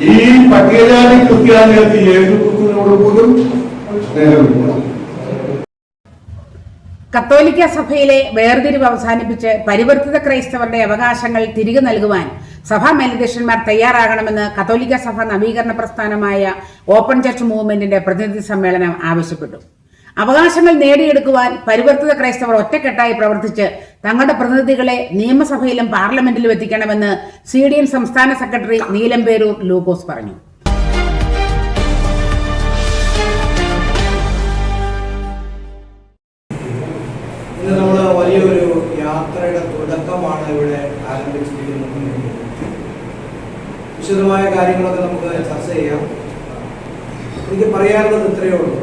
ഈ പട്ടികജാതി ക്രിസ്ത്യാനികൾക്ക് യേശുക്രിസ്തുവിനോട് പോലും കത്തോലിക്ക സഭയിലെ വേർതിരിവ് അവസാനിപ്പിച്ച് പരിവർത്തിത ക്രൈസ്തവരുടെ അവകാശങ്ങൾ തിരികെ നൽകുവാൻ സഭാ മേലധ്യക്ഷന്മാർ തയ്യാറാകണമെന്ന് കത്തോലിക്ക സഭ നവീകരണ പ്രസ്ഥാനമായ ഓപ്പൺ ചർച്ച് മൂവ്മെന്റിന്റെ പ്രതിനിധി സമ്മേളനം ആവശ്യപ്പെട്ടു. അവകാശങ്ങൾ നേടിയെടുക്കുവാൻ പരിവർത്തിത ക്രൈസ്തവർ ഒറ്റക്കെട്ടായി പ്രവർത്തിച്ച് തങ്ങളുടെ പ്രതിനിധികളെ നിയമസഭയിലും പാർലമെന്റിലും എത്തിക്കണമെന്ന് സി ഡി എം സംസ്ഥാന സെക്രട്ടറി നീലംപേരൂർ ലൂക്കോസ് പറഞ്ഞു. വലിയൊരു യാത്രയുടെ തുടക്കമാണ് ഇവിടെ ആരംഭിച്ചിരിക്കുന്നത്. വിശദമായ കാര്യങ്ങളൊക്കെ നമുക്ക് ചർച്ച ചെയ്യാം. എനിക്ക് പറയാനുള്ളത് ഇത്രയേ ഉള്ളൂ.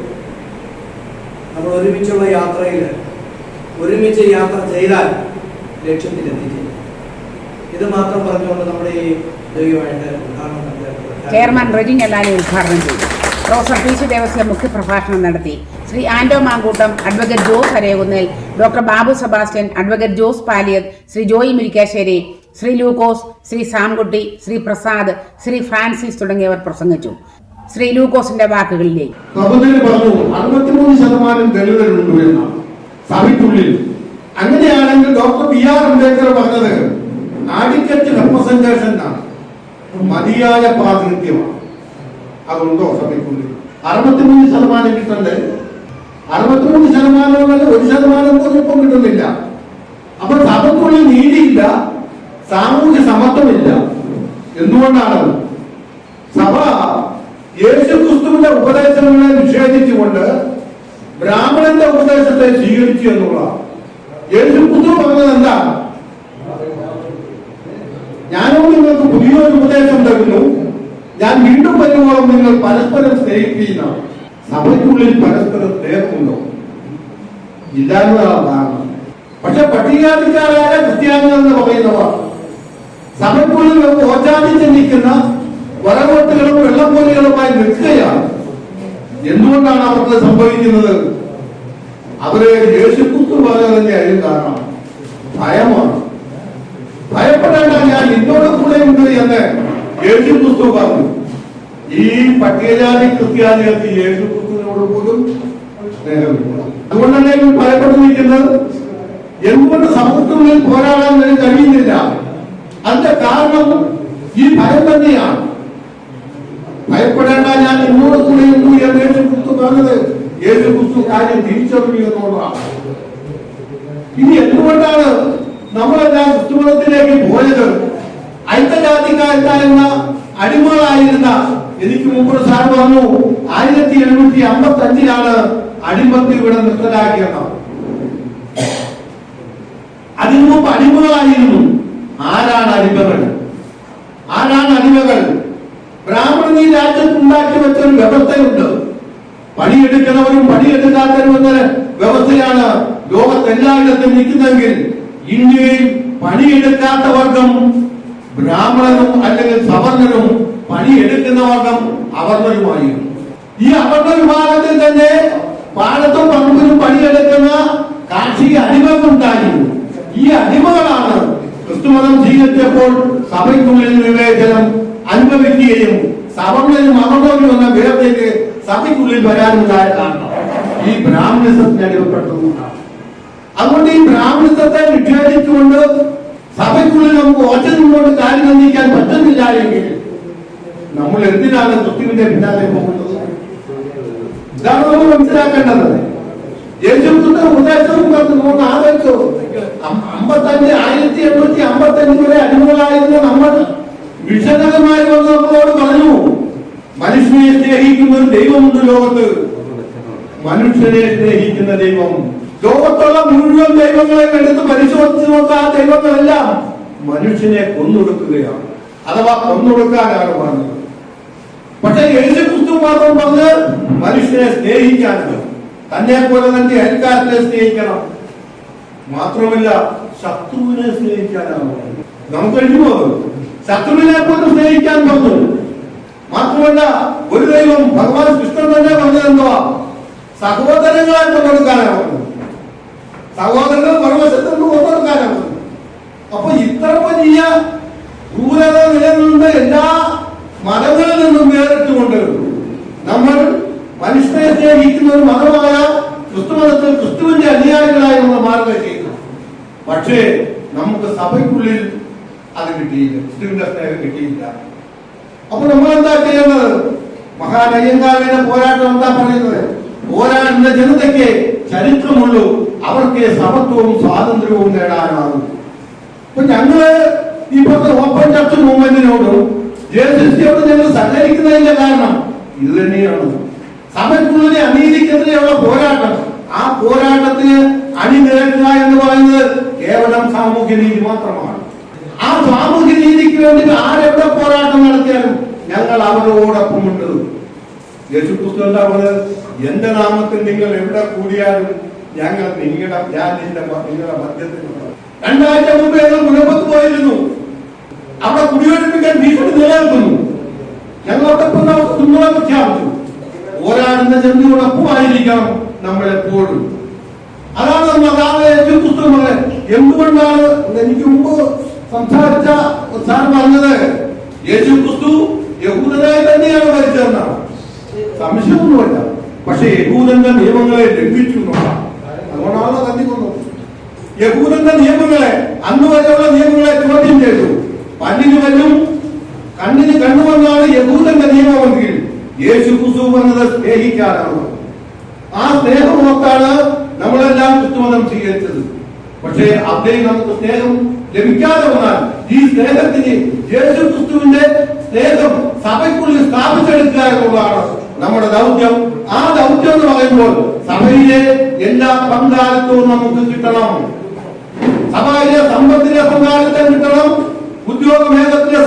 നമ്മൾ ഒരുമിച്ചുള്ള യാത്രയിൽ ഒരുമിച്ച് യാത്ര ചെയ്താൽ ലക്ഷ്യത്തിൽ എത്തിച്ചേരും ഇത് മാത്രം പറഞ്ഞുകൊണ്ട് നമ്മുടെ ഈ ചെയർമാൻ റെജിൻ എല്ലാനി ഉദ്ഘാടനം ചെയ്തു. പ്രൊഫസർ പി സി ദേവസ്വം മുഖ്യപ്രഭാഷണം നടത്തി. Shri Anto Mankoottam advocate Jose Arayakunnel doctor Babu Sebastian advocate Jose Paliyar Shri Joy Murickassery Shri Lukose Shri Samkutty Shri Prasad Shri Francis തുടങ്ങിയവർ പ്രസംഗിച്ചു. ശ്രീ ലൂക്കോസിന്റെ വാക്കുകളിലേക്ക് പറഞ്ഞു സഭയ്ക്കുള്ളിൽ. അങ്ങനെയാണെങ്കിൽ ഡോക്ടർ ബി ആർ അംബേദ്കർ പറഞ്ഞത് ആഡിക്കറ്റ് റെപ്രസെന്റേഷൻ മതിയായ പ്രാതിനിധ്യമാണ്. അതുണ്ടോ സഭയ്ക്കുള്ളിൽ? അറുപത്തിമൂന്ന് ശതമാനം കിട്ടണ്ടേ? അറുപത്തിമൂന്ന് ശതമാനമല്ല ഒരു ശതമാനം പോലും ഇപ്പം കിട്ടുന്നില്ല. അപ്പൊ സഭയ്ക്കുള്ളിൽ നീതിയില്ല സാമൂഹ്യ സമത്വമില്ല. എന്തുകൊണ്ടാണ് സഭ യേശു ക്രിസ്തുവിന്റെ ഉപദേശങ്ങളെ നിഷേധിച്ചുകൊണ്ട് ബ്രാഹ്മണന്റെ ഉപദേശത്തെ സ്വീകരിച്ചു എന്നുള്ളതാണ്. യേശു ക്രിസ്തു പറഞ്ഞത് എന്താ ഞാനും നിങ്ങൾക്ക് പുതിയൊരു ഉപദേശം തരുന്നു. ഞാൻ വീണ്ടും വരുവോളം നിങ്ങൾ പരസ്പരം സ്നേഹിക്കുന്ന സഭയ്ക്കുള്ളിൽ പരസ്പരം സ്നേഹമുണ്ടോ? കാരണം. പക്ഷെ പട്ടികാതിക്കാരായ ക്രിസ്ത്യാനികൾ എന്ന് പറയുന്നവർ സഭയ്ക്കുള്ളിൽ ഓച്ചാദിച്ച് നിൽക്കുന്ന വരവോട്ടുകളും വെള്ളംപോലികളുമായി നിൽക്കുകയാണ്. എന്തുകൊണ്ടാണ് അവർക്ക് സംഭവിക്കുന്നത്? അവരെ യേശുക്രിസ്തു പറഞ്ഞതിന്റെ അതിന് കാരണം ഭയമാണ്. ഭയപ്പെടേണ്ട ഞാൻ നിന്നോട് കൂടെ ഉണ്ട് എന്ന് യേശുക്രിസ്തു പറഞ്ഞു. ഈ പട്ടികജാതി ക്രിസ്ത്യാനികൾക്ക് യേശുക്രിസ്തുവിനോട് പോലും അതുകൊണ്ടല്ലേ ഭയപ്പെട്ടിരിക്കുന്നത്? എന്തുകൊണ്ട് സമൂഹത്തിനുള്ളിൽ പോരാടാൻ കഴിയുന്നില്ല? അതിന്റെ കാരണം ഈ ഭയം തന്നെയാണ്. ഭയപ്പെടേണ്ട ഞാൻ നിന്നോട് എന്നു എന്ന് യേശു ക്രിസ്തു പറഞ്ഞത് യേശു ക്രിസ്തു കാര്യം തിരിച്ചറിഞ്ഞു എന്നുള്ളതാണ്. ഇനി എന്തുകൊണ്ടാണ് നമ്മളെല്ലാം ക്രിസ്തുമതത്തിലേക്ക് പോയത്? ഐക്യജാതിക്കാരെന്ന അടിമകളായിരുന്ന എനിക്ക് മുമ്പ് സാർ പറഞ്ഞു ആയിരത്തി എഴുന്നൂറ്റി അമ്പത്തി അഞ്ചിലാണ് അടിമത്തി ഇവിടെ നിർത്തലാക്കിയത്. അതിനു മുമ്പ് അടിമകളായിരുന്നു. ആരാണ് അടിമകൾ? ആരാണ് അടിമകൾ? ബ്രാഹ്മണൻ ഈ രാജ്യത്ത് ഉണ്ടാക്കി വെച്ച ഒരു വ്യവസ്ഥയുണ്ട്. പണിയെടുക്കണവരും പണിയെടുക്കാത്തവരും എന്ന വ്യവസ്ഥയാണ് ലോകത്തെല്ലായിടത്തും നിൽക്കുന്നതെങ്കിൽ ഇന്ത്യയിൽ പണിയെടുക്കാത്ത വർഗം ബ്രാഹ്മണനും അല്ലെങ്കിൽ സവർണനും പണിയെടുക്കുന്ന വർഗം അവർണരുമായിരുന്നു. ഈ അവർണ വിഭാഗത്തിൽ തന്നെ പാടത്തും പറമ്പിലും പണിയെടുക്കുന്ന കാർഷിക അടിമകളുണ്ടായിരുന്നു ഈ അടിമകളാണ് ക്രിസ്തുമതം സ്വീകരിച്ചപ്പോൾ സഭയ്ക്കുള്ളിൽ വിവേചനം അനുഭവിക്കുകയും സവർണനും അവർണരും വന്ന ഭേദത്തേക്ക് സഭയ്ക്കുള്ളിൽ വരാനുണ്ടായ കാരണം ഈ ബ്രാഹ്മണിസത്തിന് അടിമപ്പെട്ടതുകൊണ്ടാണ് അതുകൊണ്ട് ഈ ബ്രാഹ്മണിസത്തെ നിഷേധിച്ചുകൊണ്ട് സഭയ്ക്കുള്ളിൽ നമുക്ക് ഒറ്റ നിന്നുകൊണ്ട് കാര്യം നിർണയിക്കാൻ പറ്റുന്നില്ല എങ്കിൽ നമ്മൾ എന്തിനാണ് ക്രിസ്തുവിന്റെ പിന്നാലെ പോകുന്നത്? ഇതാണ് നമ്മൾ മനസ്സിലാക്കേണ്ടത്. യേശുക്രിസ്തു ഉപദേശവും നമ്മൾ ആലോചിച്ചു? അമ്പത്തഞ്ച് ആയിരത്തി എണ്ണൂറ്റി അമ്പത്തഞ്ച് വരെ അടിമകളായിരുന്ന നമ്മൾ വിഷനകമായി വന്ന് നമ്മളോട് പറഞ്ഞു മനുഷ്യനെ സ്നേഹിക്കുന്ന ഒരു ദൈവമുണ്ട് ലോകത്ത് മനുഷ്യനെ സ്നേഹിക്കുന്ന ദൈവം. ലോകത്തുള്ള മുഴുവൻ ദൈവങ്ങളെ എടുത്ത് പരിശോധിച്ച് നോക്കുക ആ ദൈവങ്ങളെല്ലാം മനുഷ്യനെ കൊന്നൊടുക്കുകയാണ്. അഥവാ കൊന്നൊടുക്കാനാണ് പറഞ്ഞത്. പക്ഷെ യേശു ക്രിസ്തു മാത്രം പറഞ്ഞ് മനുഷ്യനെ സ്നേഹിക്കാനാണ് തന്നെ പോലെ തന്നെ അയൽക്കാരനെ സ്നേഹിക്കണം. മാത്രമല്ല ശത്രുവിനെ സ്നേഹിക്കാനാണ്. നമുക്ക് എഴുതുമോ? ശത്രുവിനെ പോലും സ്നേഹിക്കാൻ പറഞ്ഞു. മാത്രമല്ല ഒരു ദൈവം ഭഗവാൻ കൃഷ്ണൻ തന്നെ പറഞ്ഞതെന്തുവാ? സഹോദരങ്ങളായിട്ട് കൊടുക്കാനാണ് സഹോദരങ്ങൾ മറുവശത്തുനിന്ന് കൊടുക്കാനാണ് അപ്പൊ ഇത്ര വലിയ ക്രൂരത നിലനിന്ന് എല്ലാ മതങ്ങളിൽ നിന്നും വേറിട്ടുകൊണ്ട് നമ്മൾ മനുഷ്യനെ സ്നേഹിക്കുന്ന ഒരു മതമായ ക്രിസ്തു മതത്തിൽ ക്രിസ്തുവിന്റെ അനുയായികളായി നമ്മൾ മാറുക ചെയ്യുന്നു. പക്ഷേ നമുക്ക് സഭയ്ക്കുള്ളിൽ അത് കിട്ടിയില്ല. ക്രിസ്തുവിന്റെ സ്നേഹം കിട്ടിയില്ല. അപ്പൊ നമ്മൾ എന്താ ചെയ്യുന്നത് മഹാനയ്യങ്കാവിന്റെ പോരാട്ടം എന്താ പറയുന്നത്? പോരാടുന്ന ജനതയ്ക്ക് ചരിത്രമുള്ളൂ. അവർക്ക് സമത്വവും സ്വാതന്ത്ര്യവും നേടാനാകും. അപ്പൊ ഞങ്ങൾ ഇപ്പോഴത്തെ ഓപ്പൺ ചർച്ച് മൂവ്മെന്റിനോടും ജേസിയോടും ഞങ്ങൾ സഹകരിക്കുന്നതിന്റെ കാരണം ഇത് തന്നെയാണ്. സഭയ്ക്കുള്ളിലെ അനീതിക്കെതിരെയുള്ള പോരാട്ടം. ആ പോരാട്ടത്തിന് അണിനിരക്കുക എന്ന് പറയുന്നത് കേവലം സാമൂഹ്യ നീതി മാത്രമാണ്. ആ സാമൂഹ്യ നീതിക്ക് വേണ്ടി ആരെവിടെ പോരാട്ടം നടത്തിയാലും ഞങ്ങൾ അവരോടൊപ്പമുണ്ട്. യേശു ക്രിസ്തു എന്താ എന്റെ നാമത്തിൽ നിങ്ങൾ എവിടെ കൂടിയാലും ഞങ്ങൾ നിങ്ങളുടെ ഞാൻ നിന്റെ നിങ്ങളുടെ മധ്യത്തിലുണ്ട് രണ്ടാഴ്ച മുമ്പ് ഞങ്ങൾ കുടുംബത്ത് പോയിരുന്നു. അവിടെ കുടിയൊഴിപ്പിക്കാൻ ഭീഷണി നിലനിൽക്കുന്നു. ഞങ്ങളോടൊപ്പം നമുക്ക് കുന്നുകളെ പ്രഖ്യാപിച്ചു. പോരാടുന്ന ജനതയോടൊപ്പമായിരിക്കണം നമ്മളെപ്പോഴും അതാണ് അതാണ് ക്രിസ്തു പറഞ്ഞത് എന്തുകൊണ്ടാണ്? എനിക്ക് മുമ്പ് സംസാരിച്ച സാർ പറഞ്ഞത് യേശു ക്രിസ്തു യഹൂദനായി തന്നെയാണ് മരിച്ചതെന്നാണ്. സംശയമൊന്നുമില്ല. പക്ഷെ യഹൂദന്റെ നിയമങ്ങളെ ലംഘിച്ചു എന്നുള്ളതാണ്. അതുകൊണ്ടാണല്ലോ തന്നിക്കൊന്നു യഹൂദന്റെ നിയമങ്ങളെ അന്ന് വരെയുള്ള നിയമങ്ങളെ ചോദ്യം ചെയ്തു. പല്ലിന് പല്ലും കണ്ണിന് കണ്ണുമെന്നാണ് യഹൂദന്റെ നിയമമെങ്കിൽ യേശു ക്രിസ്തു പറഞ്ഞത് സ്നേഹിക്കാനാണ്. ആ സ്നേഹം ഓർത്താണ് നമ്മളെല്ലാം ക്രിസ്തുമതം സ്വീകരിച്ചത്. പക്ഷേ അദ്ദേഹം നമുക്ക് സ്നേഹം ലഭിക്കാതെ വന്നാൽ ഈ സ്നേഹത്തിന് യേശു ക്രിസ്തുവിന്റെ സ്നേഹം സഭയ്ക്കുള്ളിൽ സ്ഥാപിച്ചെടുക്കുക എന്നുള്ളതാണ് നമ്മുടെ ദൗത്യം. ആ ദൗത്യം എന്ന് പറയുമ്പോൾ സഭയിലെ എല്ലാ പങ്കാളിത്തവും നമുക്ക് കിട്ടണം. സഭയിലെ സമ്പത്തിലെ പങ്കാളിത്തം കിട്ടണം. ഉദ്യോഗ മേഖലത്തിലെ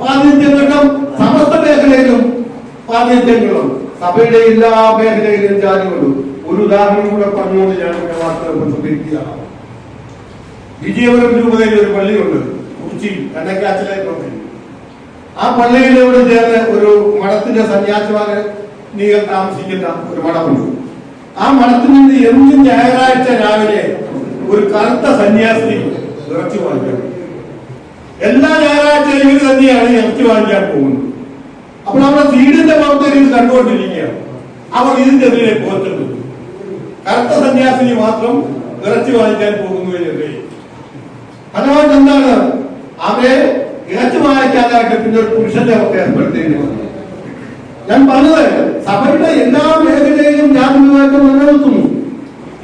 പ്രാതിനിധ്യം കിട്ടണം. സമസ്ത മേഖലയിലും പ്രാതിനിധ്യം കിട്ടണം. സഭയുടെ എല്ലാ മേഖലയിലും ജാതികളും. ഒരു ഉദാഹരണം കൂടെ പറഞ്ഞുകൊണ്ട് ഞാൻ വാർത്തകൾ പ്രസിദ്ധീകരിക്കുകയാണ് വിജയപുരം രൂപതയിൽ ഒരു പള്ളിയുണ്ട് കുറിച്ചി പള്ളി. ആ പള്ളിയിലൂടെ ചേർന്ന് ഒരു മഠത്തിന്റെ സന്യാസിമാര് നീകൾ താമസിക്കുന്ന ഒരു മഠമുണ്ട്. ആ മഠത്തിൽ നിന്ന് എന്നും ഞായറാഴ്ച രാവിലെ ഒരു കറുത്ത സന്യാസി ഇറച്ചി വാങ്ങിക്കാൻ എല്ലാ ഞായറാഴ്ചയും ഇവർ തന്നെയാണ് ഇറച്ചി വാങ്ങിക്കാൻ പോകുന്നത്. അപ്പോൾ നമ്മുടെ വീടിന്റെ പ്രവർത്തകർ ഇത് അവർ എതിരെ പോറ്റുന്നു കറുത്ത സന്യാസിനി മാത്രം ഇറച്ചി വാങ്ങിക്കാൻ പോകുന്നു എന്നേ ഫലമായിട്ട് എന്താണ് അവരെ ഇറച്ചി വാങ്ങിക്കാനായിട്ട് പിന്നെ ഒരു പുരുഷന്റെ വന്നു ഞാൻ പറഞ്ഞത് സഭയുടെ എല്ലാ മേഖലയിലും ഞാൻ വിവേകം നിലനിൽക്കുന്നു.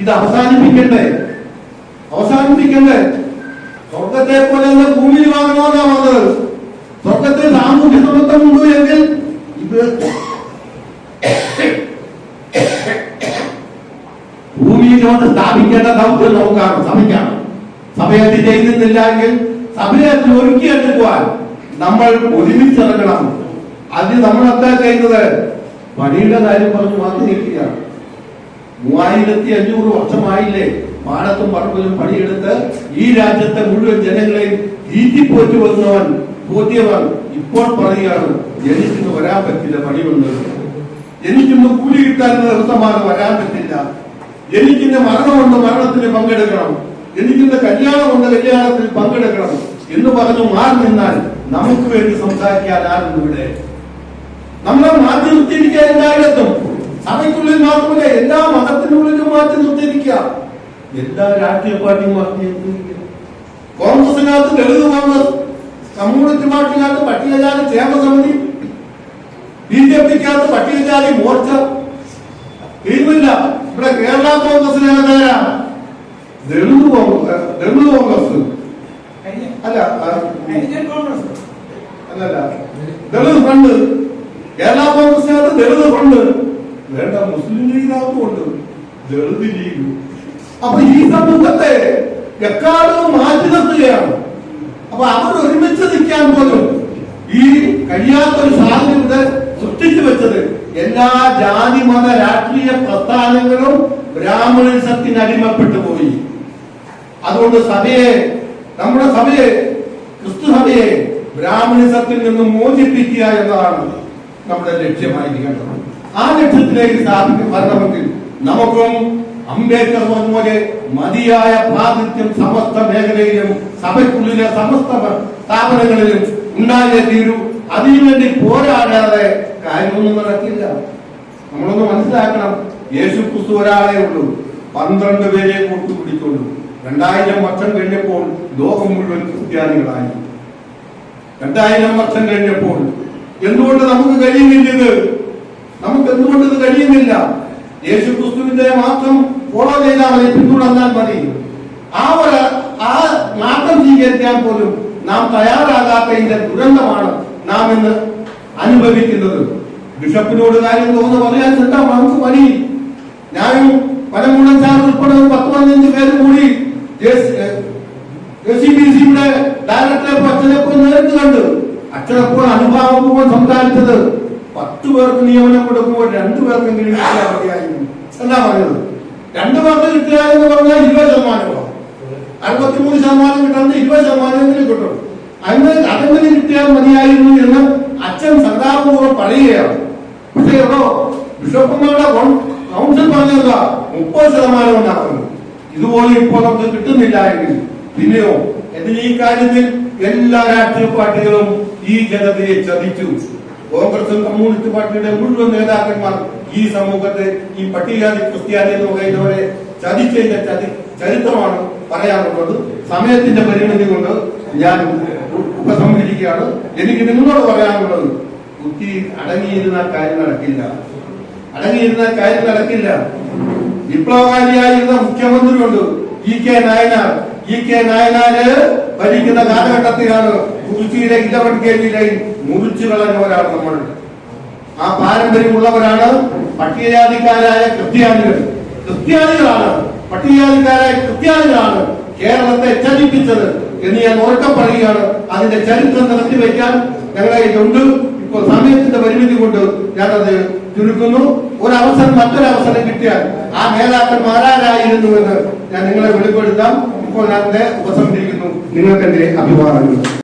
ഇത് അവസാനിപ്പിക്കണ്ടേ? അവസാനിപ്പിക്കണ്ടേ? സ്വർഗത്തെ പോലെ തന്നെ ഭൂമിയിൽ വാങ്ങണമെന്നാ പറഞ്ഞത് സ്വർഗത്തിൽ സാമൂഹ്യ സമത്വം ഉണ്ട് എങ്കിൽ ഇത് ഭൂമിയിൽ കൊണ്ട് സ്ഥാപിക്കേണ്ട ദൗത്യം നമുക്കാണ് സഭയ്ക്കാണ്. സഭയെ ചെയ്യുന്നില്ല എങ്കിൽ സഭയെ ഒരുക്കിയെടുക്കുവാൻ നമ്മൾ ഒരുമിച്ചിറങ്ങണം. അത് നമ്മളെന്താ ചെയ്യുന്നത്? പണിയുടെ കാര്യം പറഞ്ഞ് മാത്രം നിൽക്കുകയാണ് മൂവായിരത്തി അഞ്ഞൂറ് വർഷമായില്ലേ പാടത്തും പറമ്പിലും പണിയെടുത്ത് ഈ രാജ്യത്തെ മുഴുവൻ ജനങ്ങളെയും തീറ്റിപ്പോറ്റി വന്നവൻ പോറ്റിയവൻ ഇപ്പോൾ പറയുകയാണ് എനിക്കിന്ന് വരാൻ പറ്റില്ല പണിയുണ്ട് എനിക്കിന്ന് കൂലി കിട്ടാൻ ദിവസമാണ് വരാൻ പറ്റില്ല. എനിക്കിന്ന് മരണമുണ്ട് മരണത്തിന് പങ്കെടുക്കണം. എനിക്കിന്റെ കല്യാണമുണ്ട് കല്യാണത്തിൽ പങ്കെടുക്കണം. എന്ന് പറഞ്ഞു മാറി നിന്നാൽ നമുക്ക് വേണ്ടി സംസാരിക്കാൻ ആരും ഇവിടെ? നമ്മളെ മാറ്റി നിർത്തിയിരിക്കുക എല്ലായിടത്തും. സഭയ്ക്കുള്ളിൽ മാത്രമല്ല എല്ലാ മതത്തിനുള്ളിലും മാറ്റി നിർത്തിയിരിക്കുക. എല്ലാ രാഷ്ട്രീയ പാർട്ടിയും മാറ്റി നിർത്തിയിരിക്കുക. കോൺഗ്രസിനകത്ത് ദളിത് കോൺഗ്രസ് കമ്മ്യൂണിസ്റ്റ് പാർട്ടിക്കകത്ത് പട്ടികജാതി ക്ഷേമ സമിതി ബി ജെ പിക്കകത്ത് പട്ടികജാതി മോർച്ച. ഇല്ല ഇവിടെ കേരള കോൺഗ്രസിനകത്ത്? ദളിത് കോൺഗ്രസ് ദളിത് കോൺഗ്രസ്. അല്ല അല്ലല്ല. ദളിത് ഫണ്ട്. കേരള കോൺഗ്രസിനകത്ത് ദളിത് ഫണ്ട്. വേണ്ട മുസ്ലിം ലീഗിനകത്തും ഉണ്ട്. ദളിത് ലീഗ്. അപ്പൊ ഈ സമൂഹത്തെ എക്കാലവും മാറ്റി നിർത്തുകയാണ്. അപ്പൊ അവർ ഒരുമിച്ച് നിൽക്കാൻ പോലും ഈ കഴിയാത്തൊരു സാഹചര്യം ഇവിടെ സൃഷ്ടിച്ചു വെച്ചത് എല്ലാ ജാതി മത രാഷ്ട്രീയ പ്രസ്ഥാനങ്ങളും ബ്രാഹ്മണിസത്തിന് അടിമപ്പെട്ടു പോയി അതുകൊണ്ട് സഭയെ നമ്മുടെ സഭയെ ക്രിസ്തു സഭയെ ബ്രാഹ്മണിസത്തിൽ നിന്നും മോചിപ്പിക്കുക എന്നതാണ് നമ്മുടെ ലക്ഷ്യമായിരിക്കേണ്ടത്. ആ ലക്ഷ്യത്തിലേക്ക് സ്ഥാപിക്കും വരണമെങ്കിൽ നമുക്കും അംബേദ്കർ പോലെ മതിയായ പ്രാതിഥ്യം സമസ്ത മേഖലയിലും സഭയ്ക്കുള്ളിലെ സമസ്ത സ്ഥാപനങ്ങളിലും ഉണ്ടായേ തീരൂ അതിനുവേണ്ടി പോരാടാതെ കാര്യമൊന്നും നടക്കില്ല. നമ്മളൊന്ന് മനസ്സിലാക്കണം. യേശു ക്രിസ്തു ഒരാളെ ഉള്ളൂ. പന്ത്രണ്ട് പേരെ കൂട്ടുപിടിച്ചുള്ളൂ രണ്ടായിരം വർഷം കഴിഞ്ഞപ്പോൾ ലോകം മുഴുവൻ ക്രിസ്ത്യാനികളായി. രണ്ടായിരം വർഷം കഴിഞ്ഞപ്പോൾ എന്തുകൊണ്ട് നമുക്ക് കഴിയുന്നില്ല ഇത്? നമുക്ക് എന്തുകൊണ്ട് ഇത് കഴിയുന്നില്ല? യേശു ക്രിസ്തുവിന്റെ മാത്രം ഫോളോ ചെയ്താൽ മതി പിന്തുടർന്നാൽ മതി. ആ ഒരു ആ മാറ്റം സ്വീകരിക്കാൻ പോലും നാം തയ്യാറാകാത്തതിന്റെ ദുരന്തമാണ് നാം ഇന്ന് അനുഭവിക്കുന്നത്. ബിഷപ്പിനോട് കാര്യം തോന്നുന്നു പറയാൻ എന്താ നമുക്ക് മതി ഞാനും പല സാർ ഉൾപ്പെടെ പത്ത് പതിനഞ്ച് പേര് കൂടി സിയുടെ ഡയറക്ടറെ അച്ഛനപ്പോൾ നേരിട്ട് കണ്ടു അച്ഛനപ്പോൾ അനുഭാവപൂർവം സംസാരിച്ചത്. പത്ത് പേർക്ക് നിയമനം കൊടുക്കുമ്പോൾ രണ്ടു പേർക്കെങ്കിലും കിട്ടിയാൽ മതിയായിരുന്നു. എന്നാ പറഞ്ഞത്. രണ്ടു പേർക്ക് എന്ന് പറഞ്ഞാൽ ഇരുപത് ശതമാനമോ അറുപത്തിമൂന്ന് ശതമാനം കിട്ടുന്നത് ഇരുപത് ശതമാനമെങ്കിലും കിട്ടും. അങ്ങനെ അതെങ്ങനെ കിട്ടിയാൽ മതിയായിരുന്നു എന്ന് അച്ഛൻ സദാപൂർവം പറയുകയാണ്. പക്ഷേ കൗൺ- കൗൺസിൽ പറഞ്ഞതാ മുപ്പത് ശതമാനം പറഞ്ഞത് ഇതുപോലെ ഇപ്പോൾ നമുക്ക് കിട്ടുന്നില്ല എങ്കിൽ പിന്നെയോ? എന്നാൽ ഈ കാര്യത്തിൽ എല്ലാ രാഷ്ട്രീയ പാർട്ടികളും ഈ ജനതയെ ചതിച്ചു. കോൺഗ്രസും കമ്മ്യൂണിസ്റ്റ് പാർട്ടിയുടെ മുഴുവൻ നേതാക്കന്മാർ ഈ സമൂഹത്തെ ഈ പട്ടികജാതി ക്രിസ്ത്യാനി എന്ന് പറയുന്നവരെ ചതിച്ചതിന്റെ ചതി ചരിത്രമാണ് പറയാറുള്ളത് സമയത്തിന്റെ പരിമിതി കൊണ്ട് ഞാൻ ഉപസംഹരിക്കുകയാണ്. എനിക്ക് നിങ്ങളോട് പറയാനുള്ളത് ബുദ്ധി അടങ്ങിയിരുന്ന കാര്യം നടക്കില്ല. അടങ്ങിയിരുന്ന കാര്യം നടക്കില്ല. വിപ്ലവകാരിയായിരുന്ന മുഖ്യമന്ത്രിയുണ്ട് E K Nayanar E K Nayanar ഭരിക്കുന്ന കാലഘട്ടത്തിലാണ് കുറിച്ചിയിലെ ലൈൻ മുറിച്ചു കളഞ്ഞവരാണ് നമ്മൾ ആ പാരമ്പര്യമുള്ളവരാണ് പട്ടികജാതിക്കാരായ ക്രിസ്ത്യാനികൾ. ക്രിസ്ത്യാനികളാണ് പട്ടികജാതിക്കാരായ ക്രിസ്ത്യാനികളാണ് കേരളത്തെ ചലിപ്പിച്ചത് എന്ന് ഞാൻ ഉറക്കം പറയുകയാണ്. അതിന്റെ ചരിത്രം നിർത്തിവെക്കാൻ ഞങ്ങളെ ഉണ്ട് സമയത്തിന്റെ പരിമിതി കൊണ്ട് ഞാനത് ചുരുക്കുന്നു. ഒരു അവസരം മറ്റൊരു അവസരം കിട്ടിയാൽ ആ നേതാക്കന്മാരാരായിരുന്നു എന്ന് ഞാൻ നിങ്ങളെ വെളിപ്പെടുത്താം. ഇപ്പോൾ ഞാൻ ഉപസംഹരിക്കുന്നു നിങ്ങൾക്ക് എന്റെ അഭിമാനങ്ങൾ